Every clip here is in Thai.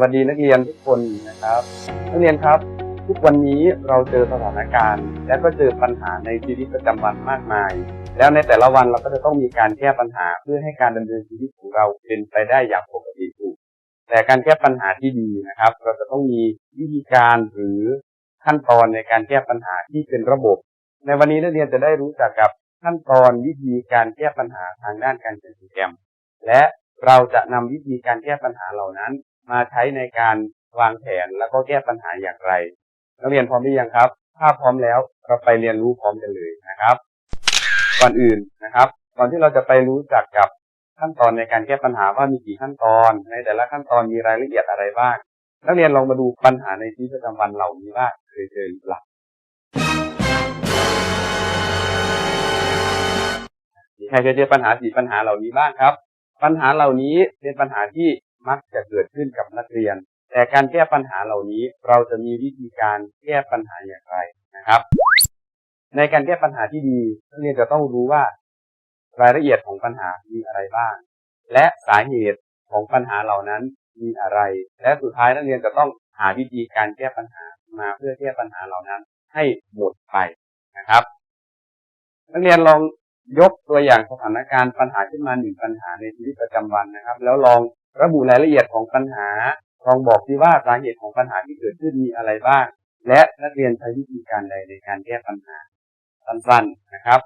วัสดีนักเรียนทุกคนนะครับ นักเรียนครับ ทุกวันนี้เราเจอสถานการณ์ และก็เจอปัญหาในชีวิตประจำวันมากมาย แล้วในแต่ละวันเราก็จะต้องมีการแก้ปัญหาเพื่อให้การดำเนินชีวิตของเราเป็นไปได้อย่างปกติถูกแต่การแก้ปัญหาที่ดีนะครับ เราจะต้องมีวิธีการหรือขั้นตอนในการแก้ปัญหาที่เป็นระบบ ในวันนี้นักเรียนจะได้รู้จักกับขั้นตอนวิธีการแก้ปัญหาทางด้านการเขียนโปรแกรม และเราจะนำวิธีการแก้ปัญหาเหล่านั้น มาใช้ในการวางแผนแล้วก็แก้ปัญหาอย่างไร นักเรียนพร้อมหรือยังครับ ถ้าพร้อมแล้วเราไปเรียนรู้พร้อมกันเลยนะครับ ก่อนอื่นนะครับ ก่อนที่เราจะไปรู้จักกับขั้นตอนในการแก้ปัญหาว่ามีกี่ขั้นตอน ในแต่ละขั้นตอนมีรายละเอียดอะไรบ้าง นักเรียนลองมาดูปัญหาในชีวิตประจำวันเหล่านี้ว่าเคยเจอหรือเปล่ามีใครเคยเจอปัญหาสี่ปัญหาเหล่านี้บ้างครับ ปัญหาเหล่านี้เป็นปัญหาที่ มักจะเกิดขึ้นกับนักเรียน แต่การแก้ปัญหาเหล่านี้เราจะมีวิธีการแก้ปัญหาอย่างไรนะครับ ในการแก้ปัญหาที่ดีนักเรียนจะต้องรู้ว่ารายละเอียดของปัญหามีอะไรบ้าง และสาเหตุของปัญหาเหล่านั้นมีอะไร และสุดท้ายนักเรียนจะต้องหาวิธีการแก้ปัญหามาเพื่อแก้ปัญหาเหล่านั้นให้หมดไปนะครับ นักเรียนลองยกตัวอย่างสถานการณ์ปัญหาขึ้นมาหนึ่งปัญหาในชีวิตประจำวันนะครับ แล้วลอง ระบุรายละเอียดของปัญหาลองบอกที่ว่าสาเหตุของปัญหาที่เกิดขึ้นมีอะไรบ้าง และนักเรียนใช้วิธีการใดในการแก้ปัญหาสั้นๆนะครับ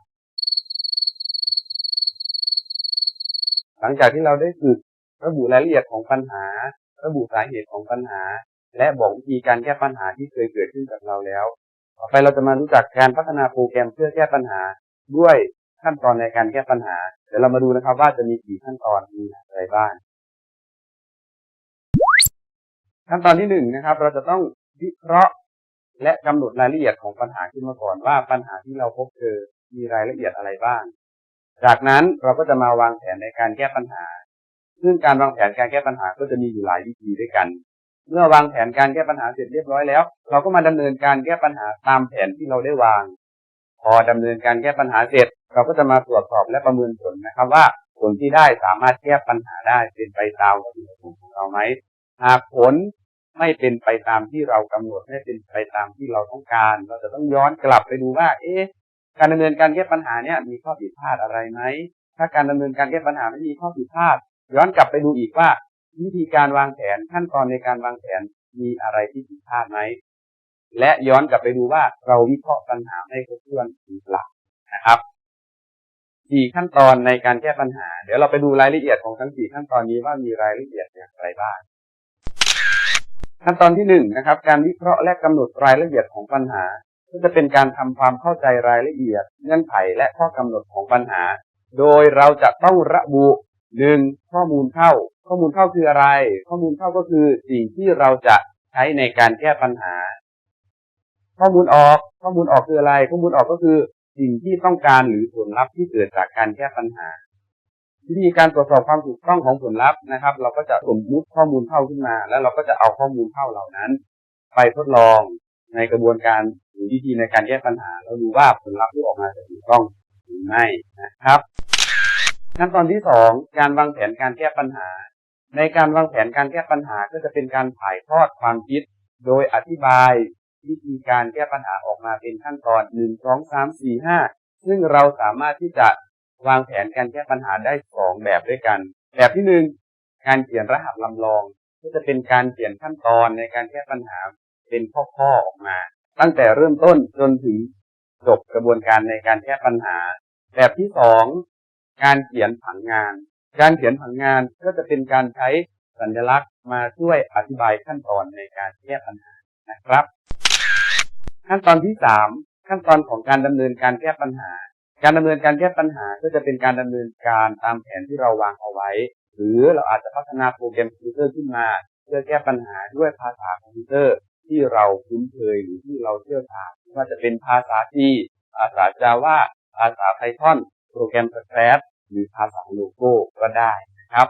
หลังจากที่เราได้ฝึกระบุรายละเอียดของปัญหา ระบุสาเหตุของปัญหา และบอกวิธีการแก้ปัญหาที่เคยเกิดขึ้นกับเราแล้ว ต่อไปเราจะมารู้จักการพัฒนาโปรแกรมเพื่อแก้ปัญหาด้วยขั้นตอนในการแก้ปัญหา เดี๋ยวเรามาดูนะครับว่าจะมีกี่ขั้นตอนมีอะไรบ้าง ขั้นตอนที่หนึ่งนะครับ เราจะต้องวิเคราะห์ และกำหนดรายละเอียดของปัญหาขึ้นมาก่อนว่าปัญหาที่เราพบเจอมีรายละเอียดอะไรบ้าง จากนั้นเราก็จะมาวางแผนในการแก้ปัญหา ซึ่งการวางแผนการแก้ปัญหาก็จะมีอยู่หลายวิธีด้วยกัน เมื่อวางแผนการแก้ปัญหาเสร็จเรียบร้อยแล้ว เราก็มาดำเนินการแก้ปัญหาตามแผนที่เราได้วาง พอดำเนินการแก้ปัญหาเสร็จ เราก็จะมาตรวจสอบและประเมินผลนะครับว่าผลที่ได้สามารถแก้ปัญหาได้เป็นไปตามวัตถุประสงค์ของเราไหม หากผลไม่เป็นไปตามที่เรากำหนดไม่เป็นไปตามที่เราต้องการ เราจะต้องย้อนกลับไปดูว่า เอ๊ะ การดำเนินการแก้ปัญหาเนี่ยมีข้อผิดพลาดอะไรไหมถ้าการดำเนินการแก้ปัญหาไม่มีข้อผิดพลาด ย้อนกลับไปดูอีกว่า วิธีการวางแผนขั้นตอนในการวางแผนมีอะไรที่ผิดพลาดไหมและย้อนกลับไปดูว่าเราวิเคราะห์ปัญหาไม่ครบถ้วนหรือเปล่านะครับสี่ขั้นตอนในการแก้ปัญหา เดี๋ยวเราไปดูรายละเอียดของทั้งสี่ขั้นตอนนี้ว่ามีรายละเอียดอย่างไรบ้าง ขั้นตอนที่หนึ่งนะครับ การวิเคราะห์และกำหนดรายละเอียดของปัญหา ก็จะเป็นการทำความเข้าใจรายละเอียด เงื่อนไขและข้อกำหนดของปัญหา โดยเราจะต้องระบุหนึ่งข้อมูลเข้า ข้อมูลเข้าคืออะไร ข้อมูลเข้าก็คือสิ่งที่เราจะใช้ในการแก้ปัญหา ข้อมูลออกข้อมูลออกคืออะไร ข้อมูลออกก็คือสิ่งที่ต้องการหรือผลลัพธ์ที่เกิดจากการแก้ปัญหา วิธีการตรวจสอบความถูกต้องของผลลัพธ์นะครับ เราก็จะสมมุติข้อมูลเข้าขึ้นมา แล้วเราก็จะเอาข้อมูลเข้าเหล่านั้น ไปทดลองในกระบวนการหรือวิธีในการแก้ปัญหา เราดูว่าผลลัพธ์ที่ออกมาจะถูกต้องหรือไม่นะครับ ขั้นตอนที่สองการวางแผนการแก้ปัญหา ในการวางแผนการแก้ปัญหาก็จะเป็นการถ่ายทอดความคิด โดยอธิบายวิธีการแก้ปัญหาออกมาเป็นขั้นตอนหนึ่งสองสามสี่ห้าซึ่งเราสามารถที่จะ วางแผนการแก้ปัญหาได้สองแบบด้วยกัน แบบที่หนึ่งการเขียนรหัสลำลอง ก็จะเป็นการเขียนขั้นตอนในการแก้ปัญหาเป็นข้อๆออกมา ตั้งแต่เริ่มต้นจนถึงจบกระบวนการในการแก้ปัญหา แบบที่สองการเขียนผังงาน การเขียนผังงานก็จะเป็นการใช้สัญลักษณ์มาช่วยอธิบายขั้นตอนในการแก้ปัญหานะครับ ขั้นตอนที่สามขั้นตอนของการดำเนินการแก้ปัญหา การดำเนินการแก้ปัญหาก็จะเป็นการดำเนินการตามแผนที่เราวางเอาไว้ หรือเราอาจจะพัฒนาโปรแกรมคอมพิวเตอร์ขึ้นมา เพื่อแก้ปัญหาด้วยภาษาคอมพิวเตอร์ที่เราคุ้นเคยหรือที่เราเชี่ยวชาญไม่ว่าจะเป็นภาษา C ภาษา Java ภาษา Python โปรแกรม Scratch หรือภาษาโลโก้ก็ได้นะครับ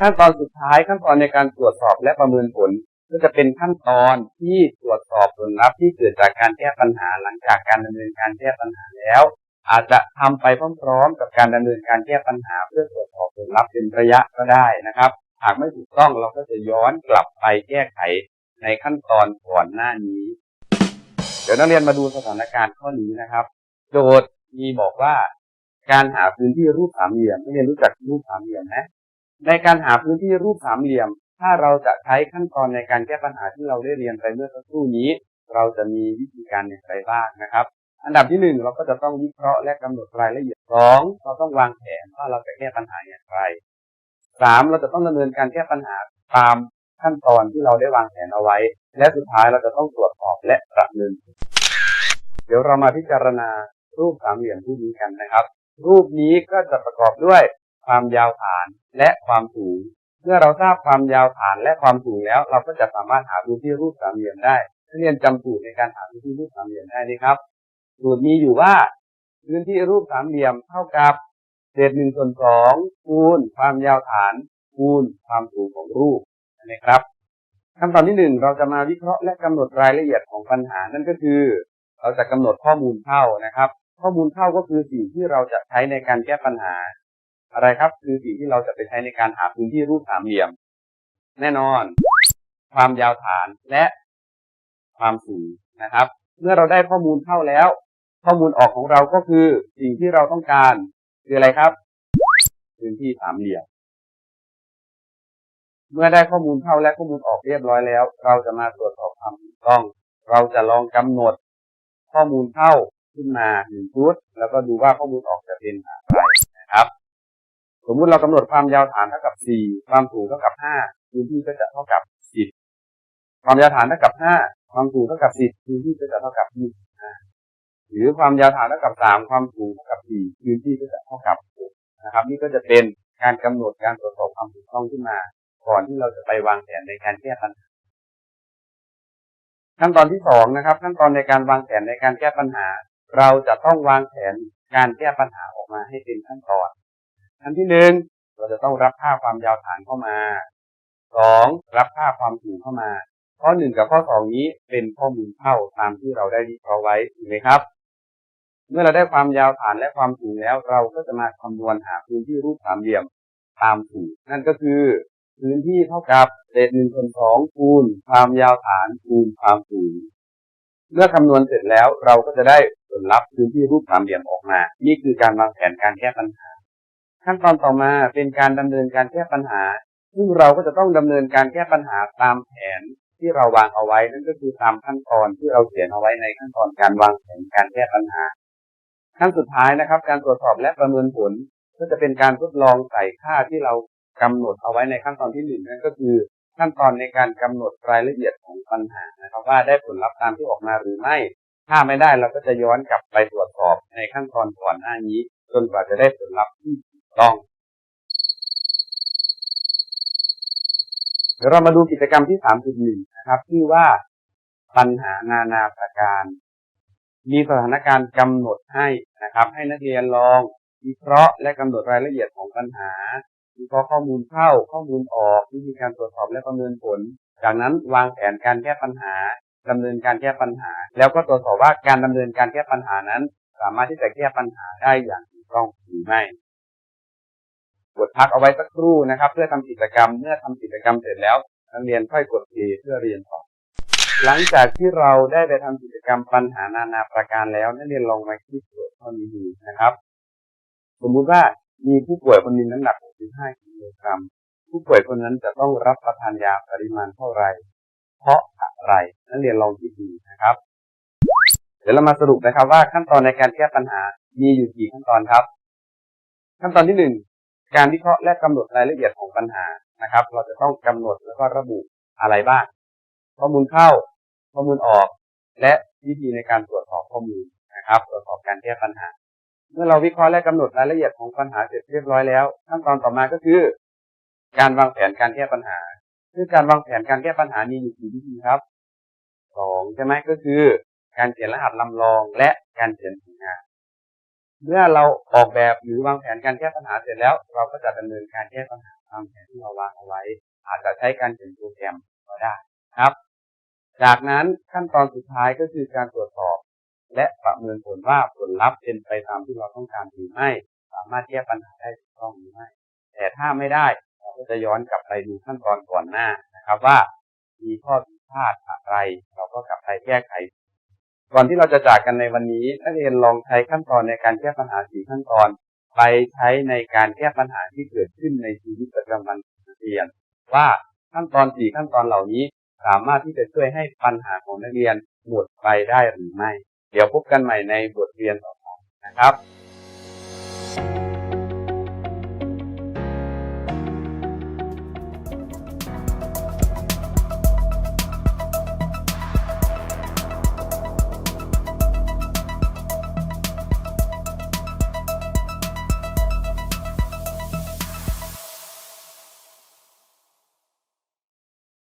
ขั้นตอนสุดท้ายขั้นตอนในการตรวจสอบและประเมินผล ก็จะเป็นขั้นตอนที่ตรวจสอบผลลัพธ์ที่เกิดจากการแก้ปัญหาหลังจากการดำเนินการแก้ปัญหาแล้ว อาจจะทำไปพร้อมๆ กับการดำเนินการแก้ปัญหา เพื่อตรวจสอบผลลัพธ์เป็นระยะก็ได้นะครับ หากไม่ถูกต้องเราก็จะย้อนกลับไปแก้ไขในขั้นตอนก่อนหน้านี้ เดี๋ยวนักเรียนมาดูสถานการณ์ข้อนี้นะครับ โจทย์มีบอกว่า การหาพื้นที่รูปสามเหลี่ยมนักเรียนรู้จักรูปสามเหลี่ยมไหมในการหาพื้นที่รูปสามเหลี่ยม ถ้าเราจะใช้ขั้นตอนในการแก้ปัญหาที่เราได้เรียนไปเมื่อสักครู่นี้ เราจะมีวิธีการอย่างไรบ้างนะครับ อันดับที่หนึ่งเราก็จะต้องวิเคราะห์และกำหนดรายละเอียดสองเราต้องวางแผนว่าเราจะแก้ปัญหาอย่างไรสามเราจะต้องดำเนินการแก้ปัญหาตามขั้นตอนที่เราได้วางแผนเอาไว้ และสุดท้ายเราจะต้องตรวจสอบและประเมินเดี๋ยวเรามาพิจารณารูปสามเหลี่ยมรูปนี้กันนะครับ รูปนี้ก็จะประกอบด้วยความยาวฐานและความสูง เมื่อเราทราบความยาวฐานและความสูงแล้ว เราก็จะสามารถหาพื้นที่รูปสามเหลี่ยมได้เรียนจำสูตรในการหาพื้นที่รูปสามเหลี่ยมได้ไหมครับ สูตรมีอยู่ว่าพื้นที่รูปสามเหลี่ยมเท่ากับเศษหนึ่งส่วนสองคูณความยาวฐานคูณความสูงของรูปนะครับขั้นตอนที่หนึ่งเราจะมาวิเคราะห์และกำหนดรายละเอียดของปัญหานั่นก็คือ เราจะกำหนดข้อมูลเข้านะครับ ข้อมูลเข้าก็คือสิ่งที่เราจะใช้ในการแก้ปัญหา อะไรครับคือสิ่งที่เราจะไปใช้ในการหาพื้นที่รูปสามเหลี่ยม แน่นอน ความยาวฐานและความสูงนะครับ เมื่อเราได้ข้อมูลเข้าแล้ว ข้อมูลออกของเราก็คือสิ่งที่เราต้องการคืออะไรครับ พื้นที่สามเหลี่ยมเมื่อได้ข้อมูลเข้าและข้อมูลออกเรียบร้อยแล้ว เราจะมาตรวจสอบความถูกต้อง เราจะลองกำหนด ข้อมูลเข้าขึ้นมาหนึ่งชุด แล้วก็ดูว่าข้อมูลออกจะเป็นอะไรนะครับ สมมุติเรากำหนดความยาวฐานเท่ากับสี่ความสูงเท่ากับห้าพื้นที่ก็จะเท่ากับสิบความยาวฐานเท่ากับห้าความสูงเท่ากับสิบพื้นที่ก็จะเท่ากับยี่สิบ หรือความยาวฐานเท่ากับสามความสูงเท่ากับสี่พื้นที่ก็จะเท่ากับหกนะครับ นี่ก็จะเป็นการกำหนดการตรวจสอบความถูกต้องขึ้นมา ก่อนที่เราจะไปวางแผนในการแก้ปัญหาขั้นตอนที่สองนะครับ ขั้นตอนในการวางแผนในการแก้ปัญหา เราจะต้องวางแผนการแก้ปัญหาออกมาให้เป็นขั้นตอนขั้นที่หนึ่งเราจะต้องรับค่าความยาวฐานเข้ามาสองรับค่าความสูงเข้ามา ข้อหนึ่งกับข้อสองนี้เป็นข้อมูลเข้าตามที่เราได้วิเคราะห์ไว้ถูกไหมครับ เมื่อเราได้ความยาวฐานและความสูงแล้ว เราก็จะมาคำนวณหาพื้นที่รูปสามเหลี่ยมตามสูตรนั่นก็คือ พื้นที่เท่ากับเศษหนึ่งส่วนสองคูณความยาวฐานคูณความสูงเมื่อคำนวณเสร็จแล้วเราก็จะได้ผลลัพธ์พื้นที่รูปสามเหลี่ยมออกมา นี่คือการวางแผนการแก้ปัญหา ขั้นตอนต่อมาเป็นการดำเนินการแก้ปัญหา ซึ่งเราก็จะต้องดำเนินการแก้ปัญหาตามแผนที่เราวางเอาไว้นั่นก็คือตามขั้นตอนที่เราเขียนเอาไว้ในขั้นตอนการวางแผนการแก้ปัญหา ขั้นสุดท้ายนะครับ การตรวจสอบและประเมินผล ก็จะเป็นการทดลองใส่ค่าที่เรากำหนดเอาไว้ในขั้นตอนที่หนึ่งนั่นก็คือขั้นตอนในการกำหนดรายละเอียดของปัญหานะครับ ว่าได้ผลลัพธ์ตามที่ออกมาหรือไม่ ถ้าไม่ได้เราก็จะย้อนกลับไปตรวจสอบในขั้นตอนก่อนหน้านี้ จนกว่าจะได้ผลลัพธ์ที่ถูกต้องเดี๋ยวเรามาดูกิจกรรมที่ 3.1 นะครับชื่ว่าปัญหานานาประการ มีสถานการณ์กำหนดให้นะครับ ให้นักเรียนลองวิเคราะห์และกำหนดรายละเอียดของปัญหาวิเคราะห์ข้อมูลเข้าข้อมูลออกวิธีการตรวจสอบและประเมินผล จากนั้นวางแผนการแก้ปัญหาดำเนินการแก้ปัญหา แล้วก็ตรวจสอบว่าการดำเนินการแก้ปัญหานั้น สามารถที่จะแก้ปัญหาได้อย่างถูกต้องหรือไม่กดพักเอาไว้สักครู่นะครับ เพื่อทำกิจกรรมเมื่อทำกิจกรรมเสร็จแล้วนักเรียนค่อยกด A เพื่อเรียนต่อ หลังจากที่เราได้ไปทำกิจกรรมปัญหานานาประการแล้วนักเรียนลองมาคิดโจทย์ข้อนี้ดูนะครับ สมมุติว่ามีผู้ป่วยคนนึงน้ำหนัก 65กิโลกรัม ผู้ป่วยคนนั้นจะต้องรับประทานยาปริมาณเท่าไหร่เพราะอะไรนักเรียนลองคิดดูนะครับ เดี๋ยวเรามาสรุปนะครับว่าขั้นตอนในการแก้ปัญหามีอยู่กี่ขั้นตอนครับ ขั้นตอนที่หนึ่งการวิเคราะห์และกำหนดรายละเอียดของปัญหานะครับ เราจะต้องกำหนดแล้วก็ระบุอะไรบ้างข้อมูลเข้า ข้อมูลออก และวิธีในการตรวจสอบข้อมูลนะครับ ตรวจสอบการแก้ปัญหา เมื่อเราวิเคราะห์และกำหนดรายละเอียดของปัญหาเสร็จเรียบร้อยแล้ว ขั้นตอนต่อมาก็คือ การวางแผนการแก้ปัญหาซึ่งการวางแผนการแก้ปัญหามีอยู่กี่วิธีครับสองใช่ไหมก็คือ การเขียนรหัสลำลองและการเขียนผลงานเมื่อเราออกแบบหรือวางแผนการแก้ปัญหาเสร็จแล้ว เราก็จะดำเนินการแก้ปัญหาตามแผนที่เราวางเอาไว้ อาจจะใช้การเขียนโปรแกรมก็ได้ครับ จากนั้นขั้นตอนสุดท้ายก็คือการตรวจสอบ และประเมินผลว่าผลลัพธ์เป็นไปตามที่เราต้องการหรือไม่ สามารถแก้ปัญหาได้ถูกต้องหรือไม่ แต่ถ้าไม่ได้เราก็จะย้อนกลับไปดูขั้นตอนก่อนหน้านะครับว่า มีข้อผิดพลาดอะไร เราก็กลับไปแก้ไข ก่อนที่เราจะจากกันในวันนี้นักเรียนลองใช้ขั้นตอนในการแก้ปัญหาสี่ขั้นตอน ไปใช้ในการแก้ปัญหาที่เกิดขึ้นในชีวิตประจำวันนักเรียน ว่าขั้นตอนสี่ขั้นตอนเหล่านี้ สามารถที่จะช่วยให้ปัญหาของนักเรียนหมดไปได้หรือไม่ เดี๋ยวพบกันใหม่ในบทเรียนต่อไปนะครับ